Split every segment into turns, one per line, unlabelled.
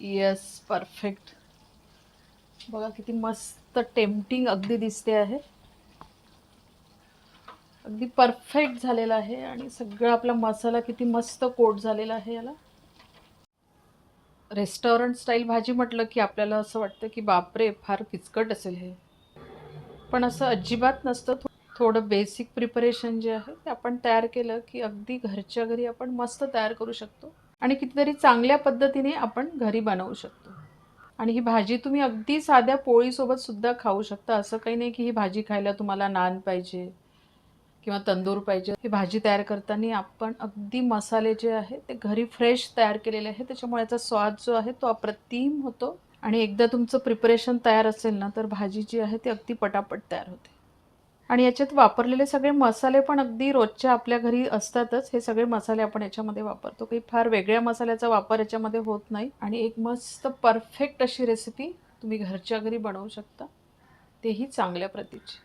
Yes perfect बघा किती मस्त टेम्पटिंग अगदी दिसते आहे. अगदी परफेक्ट झालेला आहे आणि सगळा आपला मसाला किती मस्त कोट झालेला आहे याला. रेस्टॉरंट स्टाईल भाजी म्हटलं की आपल्याला असं वाटतं की बापरे फार किचकट असेल हे. पण असं अजिबात नसतं. थोडं बेसिक प्रिपरेशन जे आहे ते आपण तयार केलं की अगदी घरच्या घरी आपण मस्त तयार करू शकतो. आणि कितीतरी चांगल्या पद्धतीने आपण घरी बनवू शकतो. आणि ही भाजी तुम्ही अगदी साध्या पोळीसोबत सुद्धा खाऊ शकता. असं काही नाही की ही भाजी खायला तुम्हाला नान पाहिजे किंवा तंदूर पाहिजे. ही भाजी तयार करताना आपण अगदी मसाले जे आहे ते घरी फ्रेश तयार केलेले आहे. त्याच्यामुळे याचा स्वाद जो आहे तो अप्रतिम होतो. आणि एकदा तुमचं प्रिपरेशन तयार असेल ना तर भाजी जी आहे ती अगदी पटापट तयार होते. आणि याच्यात वापरलेले सगळे मसाले पण अगदी रोजच्या आपल्या घरी असतातच. हे सगळे मसाले आपण याच्यामध्ये वापरतो. काही फार वेगळ्या मसाल्याचा वापर याच्यामध्ये होत नाही. आणि एक मस्त परफेक्ट अशी रेसिपी तुम्ही घरच्या घरी बनवू शकता. तेही चांगल्या प्रतीची.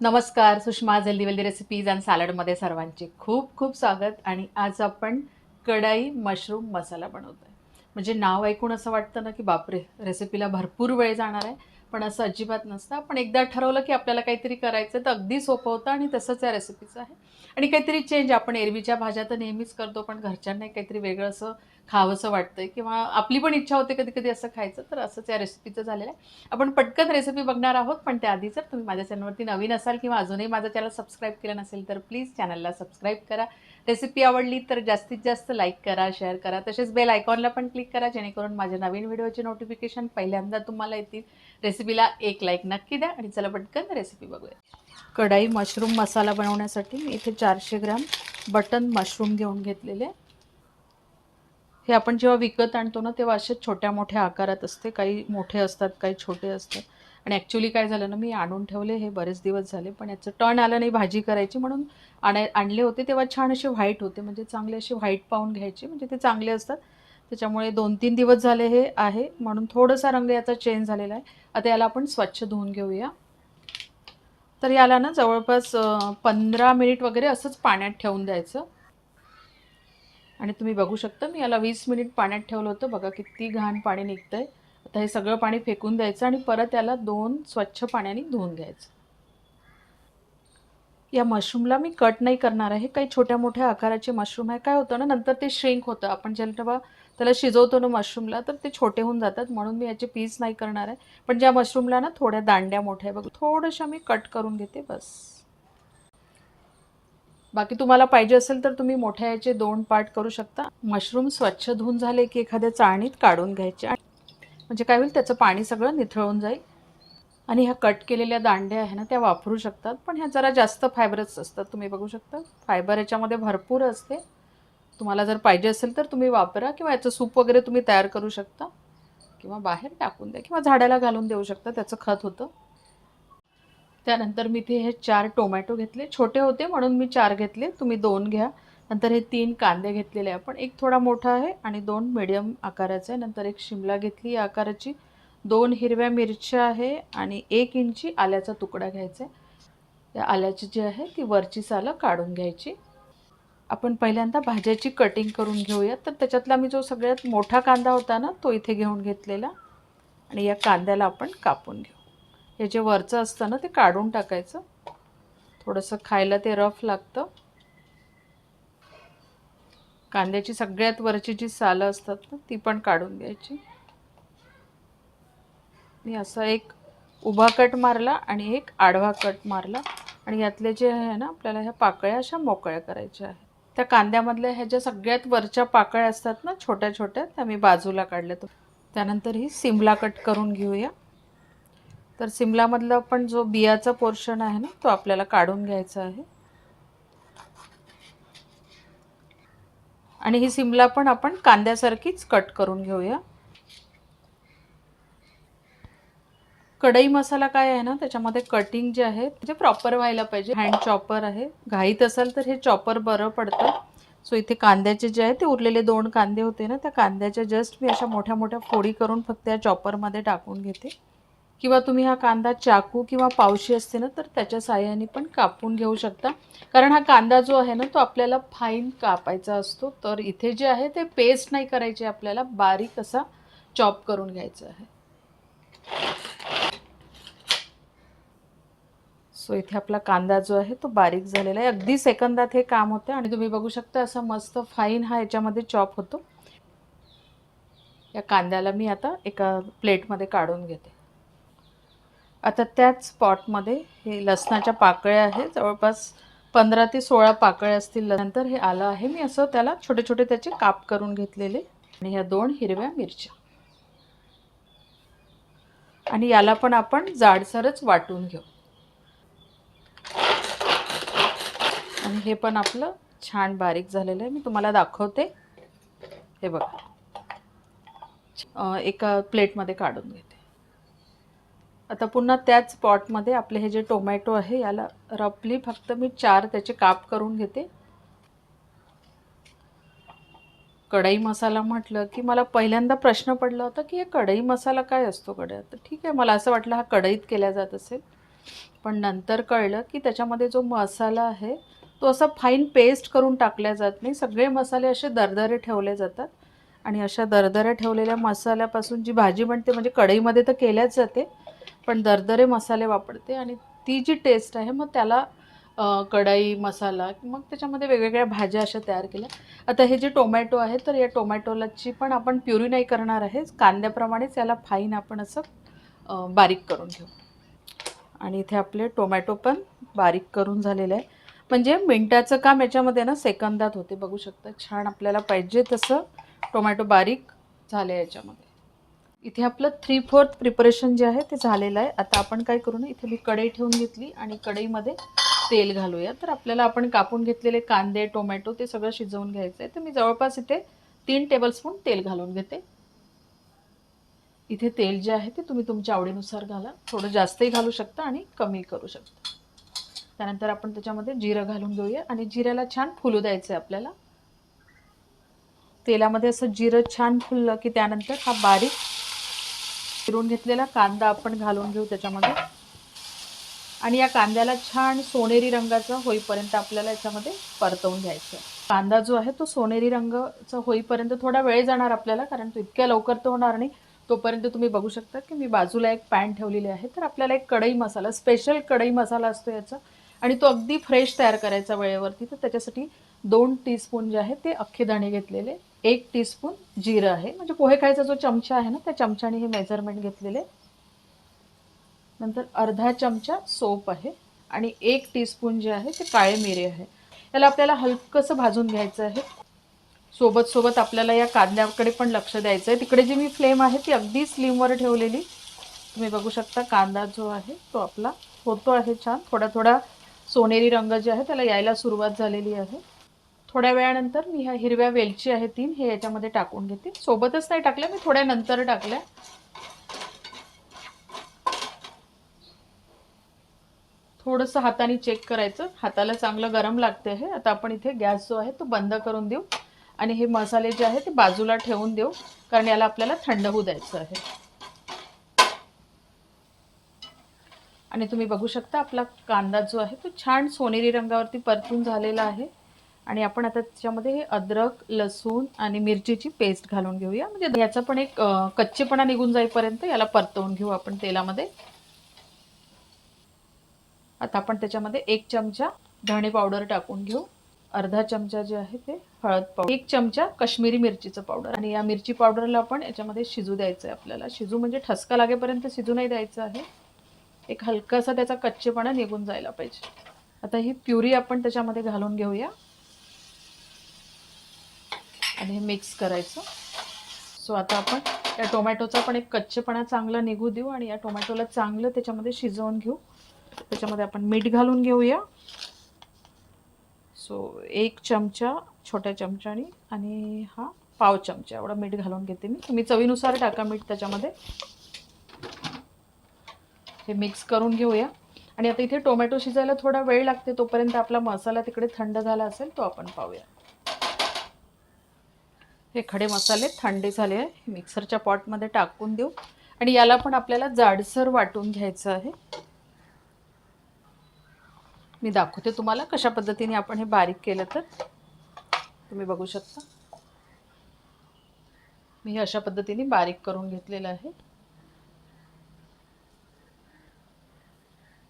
नमस्कार सुषमा जल्दी वेल्दी रेसिपीज अँड सॅलडमध्ये सर्वांचे खूप खूप स्वागत. आणि आज आपण कढाई मशरूम मसाला बनवतो आहे म्हणजे नाव ऐकून असं वाटतं ना की बापरे रेसिपीला भरपूर वेळ जाणार आहे. पण असं अजिबात नसतं. आपण एकदा ठरवलं की आपल्याला काहीतरी करायचं तर अगदी सोपं होतं आणि तसंच या रेसिपीचं आहे. आणि काहीतरी चेंज आपण एरवीच्या भाज्या तर नेहमीच करतो पण घरच्यांना काहीतरी वेगळं असं खावंसं वाटतंय किंवा आपली पण इच्छा होते कधी कधी असं खायचं तर असंच या रेसिपीचं झालेलं आहे. आपण पटकन रेसिपी बघणार आहोत पण त्याआधी जर तुम्ही माझ्या चॅनलवरती नवीन असाल किंवा अजूनही माझं चॅनल सबस्क्राईब केलं नसेल तर प्लीज चॅनलला सबस्क्राईब करा. रेसिपी आवडली तर जास्तीत जास्त लाईक करा शेअर करा. तसेच बेल आयकॉनला पण क्लिक करा जेणेकरून माझ्या नवीन व्हिडिओचे नोटिफिकेशन पहिल्यांदा तुम्हाला येतील. रेसिपीला एक लाईक नक्की द्या आणि चला पटकन रेसिपी बघूया. कढाई मशरूम मसाला बनवण्यासाठी मी इथे चारशे ग्राम बटन मशरूम घेऊन घेतलेले. हे आपण जेव्हा विकत आणतो ना तेव्हा असे छोट्या मोठ्या आकारात असते. काही मोठे असतात काही छोटे असतात. आणि ॲक्च्युली काय झालं ना मी आणून ठेवले हे बरेच दिवस झाले पण याचं टर्न आलं नाही भाजी करायची म्हणून आणाय आणले होते. तेव्हा छान असे व्हाईट होते म्हणजे चांगले असे व्हाईट पाहून घ्यायचे म्हणजे ते चांगले असतात. त्याच्यामुळे दोन तीन दिवस झाले हे आहे. म्हणून थोडासा रंग याचा चेंज झालेला आहे. आता याला आपण स्वच्छ धुवून घेऊया. तर याला ना जवळपास पंधरा मिनिट वगैरे असंच पाण्यात ठेवून द्यायचं. आणि तुम्ही बघू शकता मी याला वीस मिनिट पाण्यात ठेवलं होतं. बघा किती घाण पाणी निघतंय. आता हे सगळं पाणी फेकून द्यायचं आणि परत याला दोन स्वच्छ पाण्याने धुवून घ्यायचं. या मशरूमला मी कट नाही करणार आहे. काही छोट्या मोठ्या आकाराचे मशरूम आहे. काय होतं ना नंतर ते श्रिंक होतं. आपण जेव्हा त्याला शिजवतो ना मशरूमला तर ते छोटे होऊन जातात. म्हणून मी याचे पीस नाही करणार आहे. पण ज्या मशरूमला ना थोड्या दांड्या मोठ्या बघ थोड्याशा मी कट करून घेते बस. बाकी तुम्हाला पाहिजे असेल तर तुम्ही मोठ्या याचे दोन पार्ट करू शकता. मशरूम स्वच्छ धुवून झाले की एखाद्या चाळणीत काढून घ्यायचे. आणि म्हणजे काय होईल त्याचं पाणी सगळं निथळून जाईल. आणि ह्या कट केलेल्या दांड्या आहे ना त्या वापरू शकतात. पण ह्या जरा जास्त फायबरच असतात तुम्ही बघू शकता. फायबर याच्यामध्ये भरपूर असते. तुम्हाला जर पाहिजे असेल तर तुम्ही वापरा किंवा याचं सूप वगैरे तुम्ही तयार करू शकता. किंवा बाहेर टाकून द्या किंवा झाडाला घालून देऊ शकता त्याचं खत होतं. त्यानंतर मी ते हे चार टोमॅटो घेतले. छोटे होते म्हणून मी चार घेतले. तुम्ही दोन घ्या. नंतर हे तीन कांदे घेतलेले आहे आपण. एक थोडा मोठा आहे आणि दोन मिडियम आकाराचा आहे. नंतर एक शिमला घेतली या आकाराची. दोन हिरव्या मिरच्या आहे आणि एक इंची आल्याचा तुकडा घ्यायचा आहे. त्या आल्याची जी आहे ती वरची सालं काढून घ्यायची. आपण पहिल्यांदा भाज्याची कटिंग करून घेऊया. तर त्याच्यातला मी जो सगळ्यात मोठा कांदा होता ना तो इथे घेऊन घेतलेला. आणि या कांद्याला आपण कापून घेऊ. हे जे वरचं असतं ना ते काढून टाकायचं. थोडंसं खायला ते रफ लागतं. कांद्याची सगळ्यात वरची जी सालं असतात ना ती पण काढून घ्यायची. मी असा एक उभा कट मारला आणि एक आडवा कट मारला. आणि यातले जे आहे ना आपल्याला ह्या पाकळ्या अशा मोकळ्या करायच्या आहेत. त्या कांद्यामधल्या ह्या ज्या सगळ्यात वरच्या पाकळ्या असतात ना छोट्या छोट्या त्या मी बाजूला काढल्या तर त्यानंतर ही सिमला कट करून घेऊया. तर सिमलामधला पण जो बियाचा पोर्शन आहे ना तो आपल्याला काढून घ्यायचा आहे. आणि ही सिमला पण आपण कांद्यासारखीच कट करून घेऊया. कढई मसाला काय आहे ना त्याच्यामध्ये कटिंग जे आहे ते प्रॉपर व्हायला पाहिजे. हँड चॉपर आहे. घाईत असाल तर हे चॉपर बरं पडतं. सो इथे कांद्याचे जे आहे ते उरलेले दोन कांदे होते ना त्या कांद्याच्या जस्ट मी अशा मोठ्या मोठ्या फोडी करून फक्त या चॉपरमध्ये टाकून घेते. किंवा तुम्ही हा कांदा चाकू किंवा पावशी असते ना तर त्याच्या साह्याने पण कापून घेऊ शकता. कारण हा कांदा जो आहे ना तो आपल्याला फाईन कापायचा असतो. तर इथे जे आहे ते पेस्ट नाही करायचे आपल्याला बारीक असा चॉप करून घ्यायचं आहे. सो इथे आपला कांदा जो आहे तो बारीक झालेला आहे. अगदी सेकंदात हे काम होतं आणि तुम्ही बघू शकता असा मस्त फाईन हा याच्यामध्ये चॉप होतो. या कांद्याला मी आता एका प्लेटमध्ये काढून घेते. आता त्याच पॉटमध्ये हे लसणाच्या पाकळ्या आहे जवळपास पंधरा ते सोळा पाकळ्या असतील नंतर हे आलं आहे. मी असं त्याला छोटे छोटे त्याचे काप करून घेतलेले आणि ह्या दोन हिरव्या मिरच्या. आणि याला पण आपण जाडसरच वाटून घेऊ. आणि हे पण आपलं छान बारीक झालेलं आहे. मी तुम्हाला दाखवते. हे बघा. एका प्लेटमध्ये काढून घेते. आता पुन्हा त्याच पॉटमध्ये आपले हे जे टोमॅटो आहे याला रफली फक्त मी चार त्याचे काप करून घेते. कढई मसाला म्हटलं की मला पहिल्यांदा प्रश्न पडला होता की हे कढई मसाला काय असतो कढईत? तर ठीक आहे मला असं वाटलं हा कढईत केला जात असेल. पण नंतर कळलं की त्याच्यामध्ये जो मसाला आहे तो असा फाईन पेस्ट करून टाकल्या जात नाही. सगळे मसाले असे दरदरे ठेवले जातात. आणि अशा दरदऱ्या ठेवलेल्या मसाल्यापासून जी भाजी बनते म्हणजे कढईमध्ये तर केल्याच जाते पण दरदरे मसाले वापरते. आणि ती जी टेस्ट आहे मग त्याला कढई मसाला मग त्याच्यामध्ये वेगवेगळ्या भाज्या अशा तयार केल्या. आता हे जे टोमॅटो आहे तर या टोमॅटोलाची पण आपण प्युरी नाही करणार आहे. कांद्याप्रमाणेच याला फाईन आपण असं बारीक करून घेऊ. आणि इथे आपले टोमॅटो पण बारीक करून झालेले आहे. म्हणजे मिनटाचं काम याच्यामध्ये ना सेकंदात होते बघू शकता. छान आपल्याला पाहिजे तसं टोमॅटो बारीक झालं याच्यामध्ये. इथे आपलं थ्री फोर्थ प्रिपरेशन जे आहे ते झालेलं आहे. आता आपण काय करू ना इथे मी कढई ठेवून घेतली आणि कढईमध्ये तेल घालूया. तर आपल्याला आपण कापून घेतलेले कांदे टोमॅटो ते सगळं शिजवून घ्यायचं आहे तर मी जवळपास इथे तीन टेबलस्पून तेल घालून घेते. इथे तेल जे आहे ते तुम्ही तुमच्या आवडीनुसार घाला. थोडं जास्तही घालू शकता आणि कमी करू शकता. त्यानंतर आपण त्याच्यामध्ये जिरं घालून घेऊया. आणि जिऱ्याला छान फुलू द्यायचं आहे आपल्याला. तेलामध्ये असं जिरं छान फुललं की त्यानंतर हा बारीक चिरून घेतलेला कांदा आपण घालून घेऊ त्याच्यामध्ये. आणि या कांद्याला छान सोनेरी रंगाचा होईपर्यंत आपल्याला याच्यामध्ये परतवून घ्यायचं आहे कांदा जो आहे तो सोनेरी रंगाचा होईपर्यंत थोडा वेळ जाणार आपल्याला कारण तो इतक्या लवकर तर होणार नाही. तोपर्यंत तुम्ही बघू शकता की मी बाजूला एक पॅन ठेवलेली आहे. तर आपल्याला एक कढई मसाला स्पेशल कढई मसाला असतो याचा. आणि तो अगदी फ्रेश तयार करायचा वेळेवरती. तर त्याच्यासाठी दोन टीस्पून जे आहे ते अख्खे दाणे घेतलेले. एक टीस्पून जिरं आहे. म्हणजे पोहे खायचा जो चमचा आहे ना त्या चमच्याने हे मेजरमेंट घेतलेले. नंतर अर्धा चमचा सोप आहे आणि एक टीस्पून जे आहे ते काळे मिरे आहे. याला आपल्याला हलकंसं भाजून घ्यायचं आहे. सोबत सोबत आपल्याला या कांद्याकडे पण लक्ष द्यायचं आहे. तिकडे जी मी फ्लेम आहे ती अगदी स्लिमवर ठेवलेली. तुम्ही बघू शकता कांदा जो आहे तो आपला होतो आहे छान. थोडा थोडा सोनेरी रंग जे आहे त्याला यायला सुरुवात झालेली आहे. थोड्या वेळानंतर मी ह्या हिरव्या वेलची आहे तीन हे याच्यामध्ये टाकून घेते. सोबतच नाही टाकल्या मी थोड्या नंतर टाकल्या. थोडंसं हाताने चेक करायचं. हाताला चांगलं गरम लागते आहे आता आपण इथे गॅस जो आहे तो बंद करून देऊ. आणि हे मसाले जे आहे ते बाजूला ठेवून देऊ. कारण याला आपल्याला थंड होऊ द्यायचं आहे. आणि तुम्ही बघू शकता आपला कांदा जो आहे तो छान सोनेरी रंगावरती परतून झालेला आहे. आणि आपण आता त्याच्यामध्ये हे अद्रक लसूण आणि मिरचीची पेस्ट घालून घेऊया. म्हणजे याचा पण एक कच्चेपणा निघून जाईपर्यंत याला परतवून घेऊ आपण तेलामध्ये. आता आपण त्याच्यामध्ये एक चमचा धणे पावडर टाकून घेऊ. अर्धा चमचा जे आहे ते हळद पावडर एक चमचा कश्मीरी मिरचीचं पावडर. आणि या मिरची पावडरला आपण याच्यामध्ये शिजू द्यायचं आहे आपल्याला. शिजू म्हणजे ठसका लागेपर्यंत शिजू नाही द्यायचं आहे. एक हलकासा त्याचा कच्चेपणा निघून जायला पाहिजे. आता ही प्युरी आपण त्याच्यामध्ये घालून घेऊया. आणि हे मिक्स करायचं. सो आता आपण या टोमॅटोचा पण एक कच्चेपणा चांगला निघू देऊ आणि या टोमॅटोला चांगलं त्याच्यामध्ये शिजवून घेऊ. त्याच्यामध्ये आपण मीठ घालून घेऊया. सो एक चमचा छोट्या चमच्यानी आणि हा पाव चमचा. एवढा मीठ घालून घेते मी. तुम्ही चवीनुसार टाका मीठ त्याच्यामध्ये. हे मिक्स करून घेऊया. आणि आता इथे टोमॅटो शिजायला थोडा वेळ लागते तोपर्यंत आपला मसाला तिकडे थंड झाला असेल तो आपण पाहूया. हे खडे मसाले थंडे झाले आहे. मिक्सरच्या पॉटमध्ये टाकून देऊ. आणि याला पण आपल्याला जाडसर वाटून घ्यायचं आहे. मी दाखवते तुम्हाला कशा पद्धतीने आपण हे बारीक केलं तर. तुम्ही बघू शकता. मी हे अशा पद्धतीने बारीक करून घेतलेलं आहे.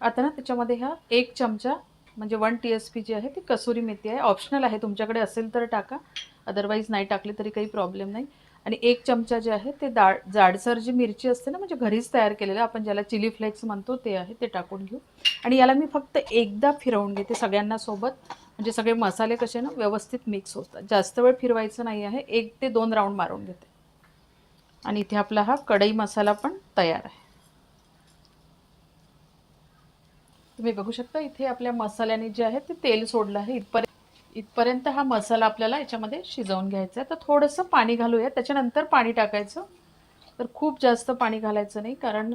आता ना त्याच्यामध्ये हा एक चमचा म्हणजे वन टी एस पी जी आहे ती कसुरी मेथी आहे. ऑप्शनल आहे तुमच्याकडे असेल तर टाका. अदरवाईज नाही टाकली तरी काही प्रॉब्लेम नाही. आणि एक चमचा जे आहे ते दाळ जाडसर जी मिरची असते ना म्हणजे घरीच तयार केलेलं आपण ज्याला चिली फ्लेक्स म्हणतो ते आहे ते टाकून घेऊ. आणि याला मी फक्त एकदा फिरवून घेते सगळ्यांना सोबत. म्हणजे सगळे मसाले कसे ना व्यवस्थित मिक्स होतात. जास्त वेळ फिरवायचं नाही आहे एक ते दोन राऊंड मारून घेते. आणि इथे आपला हा कढई मसाला पण तयार आहे. तुम्ही बघू शकता इथे आपल्या मसाल्याने जे आहे ते तेल सोडलं आहे. इथपर्यंत इथपर्यंत हा मसाला आपल्याला याच्यामध्ये शिजवून घ्यायचा आहे. तर थोडंसं पाणी घालूया. त्याच्यानंतर पाणी टाकायचं. तर खूप जास्त पाणी घालायचं नाही कारण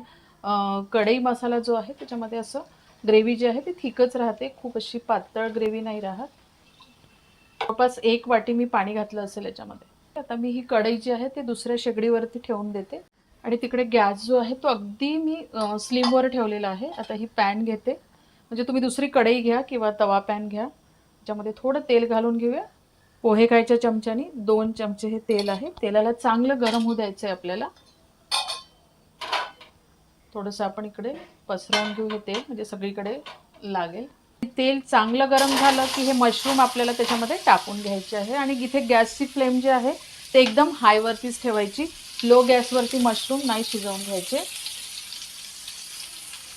कढई मसाला जो आहे त्याच्यामध्ये असं ग्रेव्ही जी आहे ती थिकच राहते. खूप अशी पातळ ग्रेव्ही नाही राहत. जवळपास एक वाटी मी पाणी घातलं असेल याच्यामध्ये. आता मी ही कढई जी आहे ती दुसऱ्या शेगडीवरती ठेवून देते. आणि तिकडे गॅस जो आहे तो अगदी मी स्लीमवर स्लिमवर ठेवलेला आहे. आता ही पॅन घेते. म्हणजे तुम्ही दुसरी कढई घ्या किंवा तवा पॅन घ्या. त्याच्यामध्ये थोडं तेल घालून घेऊया. पोहे खायच्या चमच्यानी दोन चमचे हे तेल आहे. तेलाला चांगलं गरम होऊ द्यायचं आहे आपल्याला. थोडंसं आपण इकडे पसरवून घेऊ हे तेल म्हणजे सगळीकडे लागेल. तेल चांगलं गरम झालं की हे मशरूम आपल्याला त्याच्यामध्ये टाकून घ्यायचे आहे. आणि इथे गॅसची फ्लेम जी आहे ते एकदम हायवरतीच ठेवायची. लो गॅसवरती मशरूम नाही शिजवून घ्यायचे.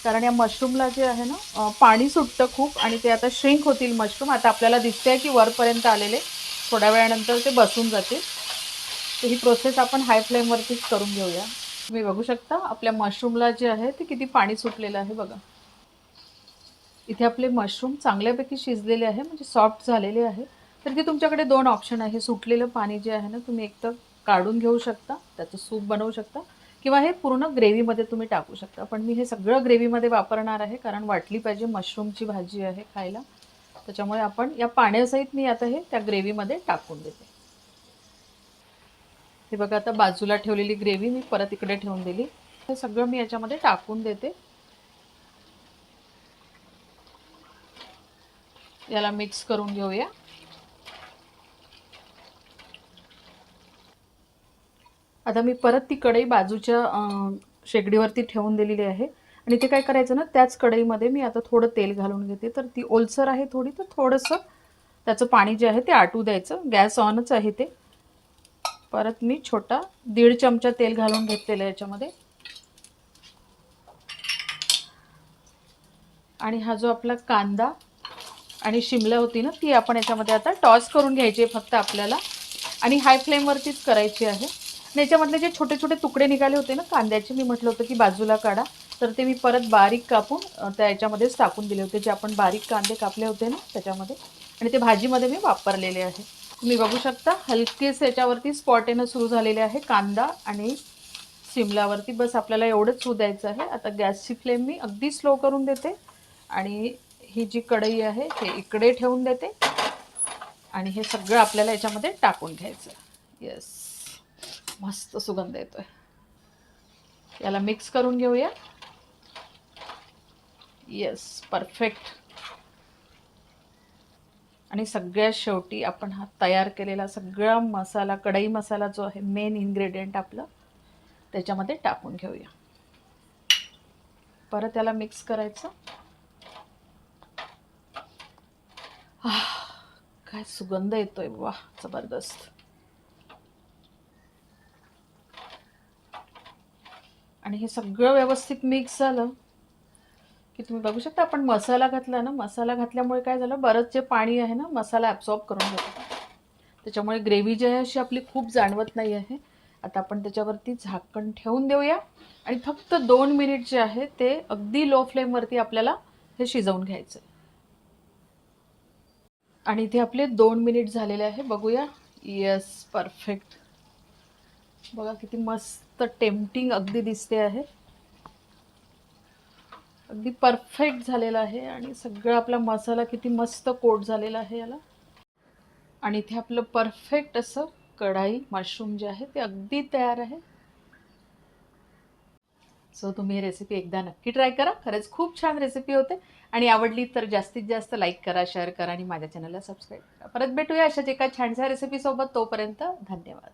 कारण या मशरूमला जे आहे ना पाणी सुटतं खूप आणि ते आता श्रिंक होतील मशरूम आता आपल्याला दिसते आहे की वरपर्यंत आलेले. थोड्या वेळानंतर ते बसून जातील. तर ही प्रोसेस आपण हाय फ्लेमवरतीच करून घेऊया. तुम्ही बघू शकता आपल्या मशरूमला जे आहे ते किती पाणी सुटलेलं आहे बघा. इथे आपले मशरूम चांगल्यापैकी शिजलेले आहे म्हणजे सॉफ्ट झालेले आहे. तर इथे तुमच्याकडे दोन ऑप्शन आहे. सुटलेलं पाणी जे आहे ना तुम्ही एकतर काढून घेऊ शकता त्याचं सूप बनवू शकता. किंवा हे पूर्ण ग्रेव्हीमध्ये तुम्ही टाकू शकता. पण मी हे सगळं ग्रेव्हीमध्ये वापरणार आहे कारण वाटली पाहिजे मशरूमची भाजी आहे खायला. त्याच्यामुळे आपण या पाण्यासहित मी आता हे त्या ग्रेव्हीमध्ये टाकून देते. हे बघा आता बाजूला ठेवलेली ग्रेव्ही मी परत इकडे ठेवून दिली. हे सगळं मी याच्यामध्ये टाकून देते. याला मिक्स करून घेऊया. आता मी परत ती कढई बाजूच्या शेगडीवरती ठेवून दिलेली आहे. आणि ते काय करायचं ना त्याच कढईमध्ये मी आता थोडं तेल घालून घेते. तर ती ओलसर आहे थोडी तर थोडंसं त्याचं पाणी जे आहे ते आटू द्यायचं. गॅस ऑनच आहे ते. परत मी छोटा दीड चमचा तेल घालून घेतलेलं आहे याच्यामध्ये. आणि हा जो आपला कांदा आणि शिमला होती ना ती आपण याच्यामध्ये आता टॉस करून घ्यायची आहे फक्त आपल्याला. आणि हाय फ्लेमवरतीच करायची आहे. याच्यामधले जे छोटे छोटे तुकडे निघाले होते ना कांद्याचे मी म्हटलं होतं की बाजूला काढा. तर ते मी परत बारीक कापून त्या याच्यामध्येच टाकून दिले होते. जे आपण बारीक कांदे कापले होते ना त्याच्यामध्ये. आणि ते भाजीमध्ये मी वापरलेले आहे. तुम्ही बघू शकता हलकेच याच्यावरती स्पॉट येणं सुरू झालेले आहे. कांदा आणि शिमलावरती बस आपल्याला एवढंच होऊ द्यायचं आहे. आता गॅसची फ्लेम मी अगदी स्लो करून देते. आणि ही जी कढई आहे हे इकडे ठेवून देते. आणि हे सगळं आपल्याला याच्यामध्ये टाकून घ्यायचं येस मस्त सुगंध येतोय. याला मिक्स करून घेऊया. येस परफेक्ट आणि सगळ्यात शेवटी आपण हा तयार केलेला सगळा मसाला कढई मसाला जो आहे मेन इन्ग्रेडियंट आपलं त्याच्यामध्ये टाकून घेऊया. परत त्याला मिक्स करायचं. काय सुगंध येतोय वा जबरदस्त. आणि हे सगळं व्यवस्थित मिक्स झालं. की तुम्ही बघू शकता आपण मसाला घातला ना मसाला घातल्यामुळे काय झालं बरंच जे पाणी आहे ना मसाला ॲब्सॉर्ब करून घेतो. त्याच्यामुळे ग्रेव्ही जी आहे अशी आपली खूप जाणवत नाही आहे. आता आपण त्याच्यावरती झाकण ठेवून देऊया. आणि फक्त दोन मिनिट जे आहे ते अगदी लो फ्लेमवरती आपल्याला हे शिजवून घ्यायचं आणि इथे आपले दोन मिनिट झालेले आहे बघूया. येस परफेक्ट बघा किती मस्त टेम्पटिंग अगदी दिसते आहे. अगदी परफेक्ट झालेला आहे आणि सगळं आपला मसाला किती मस्त कोट झालेला आहे याला. आणि इथे आपलं परफेक्ट असं कढाई मशरूम जे आहे ते अगदी तयार आहे. सो तुम्ही ही रेसिपी एकदा नक्की ट्राय करा. खरंच खूप छान रेसिपी होते. आणि आवडली तर जास्तीत जास्त लाईक करा शेअर करा आणि माझ्या चॅनलला सबस्क्राईब करा. परत भेटूया अशाच एका छानशा रेसिपीसोबत तोपर्यंत धन्यवाद.